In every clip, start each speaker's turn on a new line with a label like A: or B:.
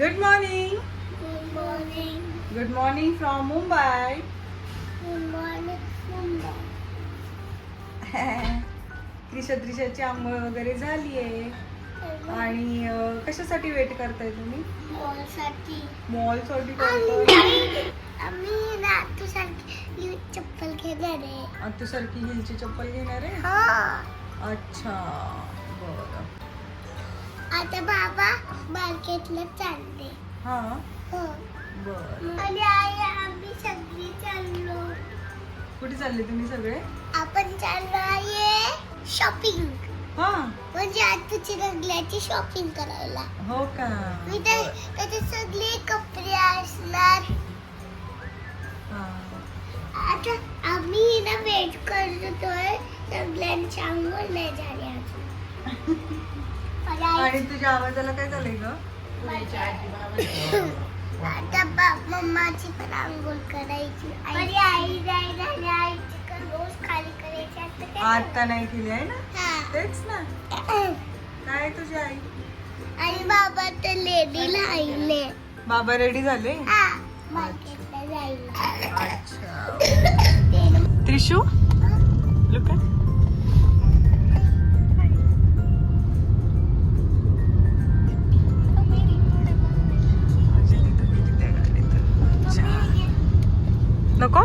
A: Good morning good morning good morning from Mumbai good morning Mumbai Trisha त्रिशाची आंघोळ वगैरे झाली आहे. आणि कशासाठी वेट करताय तुम्ही? मॉलसाठी मॉलसाठी
B: आम्ही रातूसारखी चप्पल घेणार आहे.
A: रातूसारखी हिलची चप्पल घेणार आहे? अच्छा. बरं.
B: आता बाबा मार्केटला चालले.
A: हा?
B: हो.
A: बरं.
B: आणि आई आम्ही सगळी चाललो.
A: कुठे चालले तुम्ही सगळे?
B: आपण चाललो आहे शॉपिंग
A: हा.
B: म्हणजे आज तुझी रंगल्याची शॉपिंग करायला.
A: हो का?
B: मी तर त्याचे सगळे कपडे असणार.
A: हा.
B: आता आम्ही ना वेट करतोय. सगळ्यांची आंघोळ नाही झाली अजून. आणि आई-
A: तुझ्या आवाजाला काय झालंय ग?
B: आता बाप मम्माची पण आंघोळ करायची. आणि आई झाली रोज खाली करायची. आता काय
A: आता नाही केली आहे ना?
B: हा.
A: तेच ना. काय तुझी आई?
B: आणि बाबा तर लेडीला आईले
A: बाबा रेडी झाले?
B: हा मार्केटला जायला.
A: अच्छा. त्रिशू? लुक नको?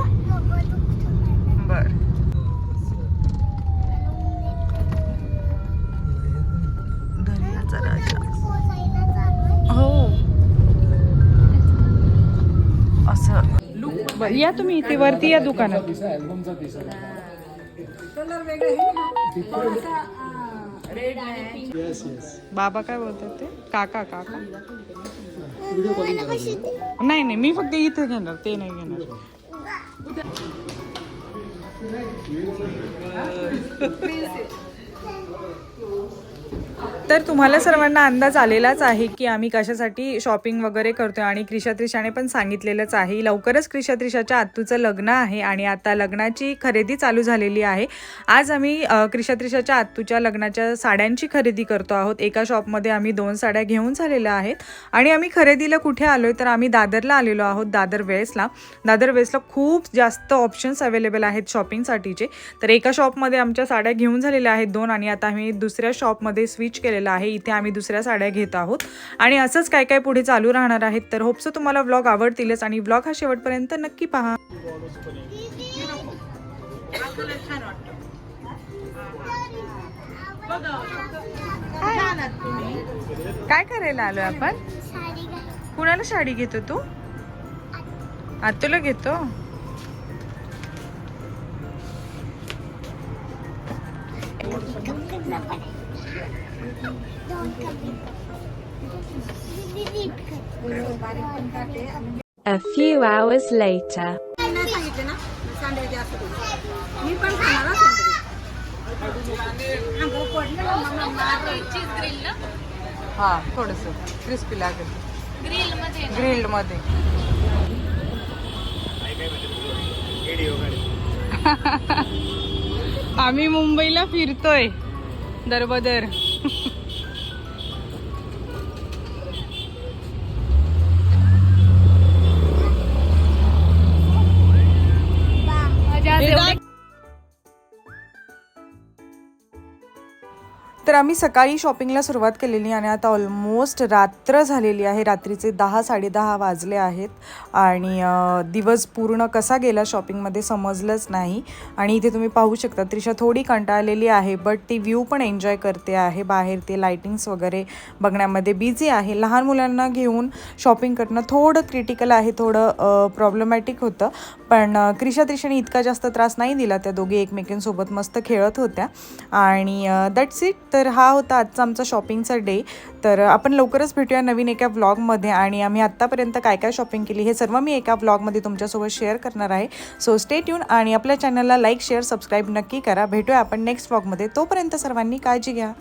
A: बर. दर्याचा राजा. हो. असं. बर, या तुम्ही इथे वरती या दुकानात. बाबा काय बोलतात ते? काका काका. नाही नाही मी फक्त इथे घेणार ते नाही घेणार. Prince. तर तुम्हाला सर्वांना अंदाज आलेलाच आहे की आम्ही कशासाठी शॉपिंग वगैरे करतोय आणि क्रिशा त्रिशाने पण सांगितलेलंच आहे. लवकरच क्रिशा त्रिशाच्या आत्तूचं लग्न आहे आणि आता लग्नाची खरेदी चालू झालेली आहे. आज आम्ही क्रिशा त्रिशाच्या आत्तूच्या लग्नाच्या साड्यांची खरेदी करतो आहोत. एका शॉपमध्ये आम्ही दोन साड्या घेऊन झालेल्या आहेत आणि आम्ही खरेदीला कुठे आलोय तर आम्ही दादरला आलेलो आहोत दादर वेळेसला दादर वेळेसला खूप जास्त ऑप्शन्स अवेलेबल आहेत शॉपिंगसाठीचे तर एका शॉपमध्ये आमच्या साड्या घेऊन झालेल्या आहेत दोन आणि आता आम्ही दुसऱ्या शॉपमध्ये स्विच केलेलं आहे. इथे आम्ही दुसऱ्या साड्या घेत आहोत. आणि असंच काय काय पुढे चालू राहणार आहेत. तर होपसो तुम्हाला व्लॉग आवडतीलच आणि व्लॉग हा शेवटपर्यंत नक्की पहा. काय करायला आलोय आपण. कुणाला साडी घेतो तू? आतुला घेतो?
C: A few hours later.
A: हा थोडस क्रिस्पी लागेल ग्रिल्ड मध्ये आम्ही मुंबईला फिरतोय. दरबदर. आम्ही सकाळी शॉपिंगला सुरुवात केलेली आणि आता ऑलमोस्ट रात्र झालेली आहे. रात्रीचे दहा साडेदहा वाजले आहेत. आणि दिवस पूर्ण कसा गेला शॉपिंगमध्ये समजलंच नाही. आणि इथे तुम्ही पाहू शकता त्रिशा थोडी कंटाळलेली आहे बट ती व्ह्यू पण एन्जॉय करते आहे. बाहेर ते लायटिंग्स वगैरे बघण्यामध्ये बिझी आहे. लहान मुलांना घेऊन शॉपिंग करणं थोडं क्रिटिकल आहे थोडं प्रॉब्लेमॅटिक होतं. पण क्रिशा त्रिशाने इतका जास्त त्रास नाही दिला. त्या दोघी एकमेकींसोबत मस्त खेळत होत्या. आणि दॅट्स इट तर तर हा होता आजचा आमचा शॉपिंगचा डे. तर आपण लवकरच भेटूया नवीन एका व्लॉगमध्ये आणि आम्ही आत्तापर्यंत काय काय शॉपिंग केली हे सर्व मी एका व्लॉगमध्ये तुमच्यासोबत शेअर करणार आहे. सो स्टे ट्यून आणि आपल्या चॅनलला लाईक शेअर सबस्क्राईब नक्की करा. भेटूया आपण नेक्स्ट व्लॉगमध्ये तोपर्यंत सर्वांनी काळजी घ्या.